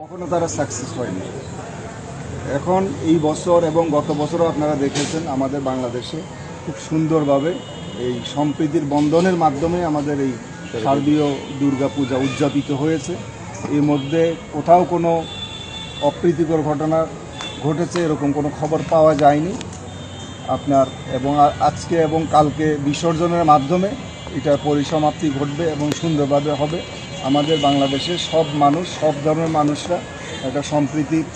কখনো তারা সাকসেস হয়নি। এখন এই বছর এবং গত বছরও আপনারা দেখেছেন আমাদের বাংলাদেশে খুব সুন্দরভাবে এই সম্প্রীতির বন্ধনের মাধ্যমে আমাদের এই শারদীয় দুর্গা পূজা উদযাপিত হয়েছে। এর মধ্যে কোথাও কোনো অপ্রীতিকর ঘটনা ঘটেছে, এরকম কোনো খবর পাওয়া যায়নি। আপনার এবং আজকে এবং কালকে বিসর্জনের মাধ্যমে এটার পরিসমাপ্তি ঘটবে এবং সুন্দরভাবে হবে। আমাদের বাংলাদেশের সব মানুষ, সব ধর্মের মানুষরা একটা সম্প্রীতির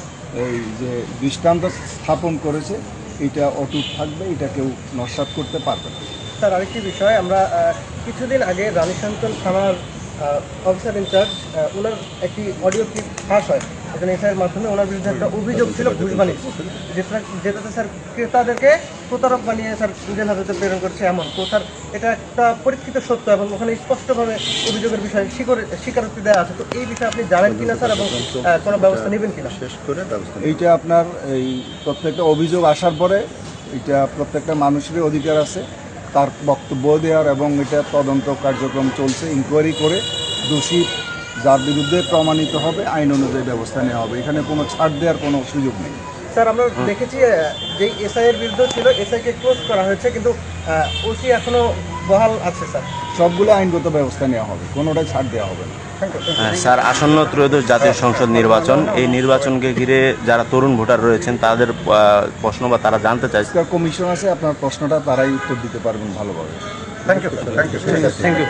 এই যে দৃষ্টান্ত স্থাপন করেছে, এটা অটুট থাকবে, এটা কেউ নস্বাত করতে পারবে না। তার আরেকটি বিষয়, আমরা কিছুদিন আগে রানীশঙ্কর থানার অফিসার ইনচার্জ ওনার একটি অডিও ক্লিপ ফাঁস হয়। এখানে এসআইয়ের মাধ্যমে ওনার বিরুদ্ধে একটা অভিযোগ ছিল ঘুষ বাণিজ্য যেটা যেটাতে স্যার ক্রেতাদেরকে প্রতারক বানিয়ে স্যার নিজের হাতে প্রেরণ করছে এমন। তো স্যার এটা একটা পরীক্ষিত সত্য এবং ওখানে স্পষ্টভাবে অভিযোগের বিষয়ে স্বীকার- স্বীকারোক্তি দেওয়া আছে। তো এই বিষয়ে আপনি জানেন কিনা স্যার এবং কোনো ব্যবস্থা নেবেন কিনা? এইটা আপনার এই প্রত্যেকটা অভিযোগ আসার পরে এটা প্রত্যেকটা মানুষেরই অধিকার আছে। তার বক্তব্য দেওয়ার এবং এটা তদন্ত কার্যক্রম চলছে ইনকোয়ারি করে দোষী যার বিরুদ্ধে প্রমাণিত হবে আইন অনুযায়ী ব্যবস্থা নেওয়া হবে। এখানে কোনো ছাড় দেওয়ার কোনো সুযোগ নেই। স্যার আমরা দেখেছি যেই এসআই এর বিরুদ্ধে ছিল এসআইকে ক্লোজ করা হয়েছে কিন্তু ওসি এখনও বহাল আছে স্যার। সবগুলো আইনগত ব্যবস্থা নেওয়া হবে কোনোটাই ছাড় দেওয়া হবে না। হ্যাঁ, স্যার আসন্ন ত্রয়োদশ জাতীয় সংসদ নির্বাচন এই নির্বাচনকে ঘিরে যারা তরুণ ভোটার রয়েছেন তাদের প্রশ্ন বা তারা জানতে চাইছে। কমিশন আছে আপনার প্রশ্নটা তারাই উত্তর দিতে পারবেন ভালোভাবে। Thank you thank you thank you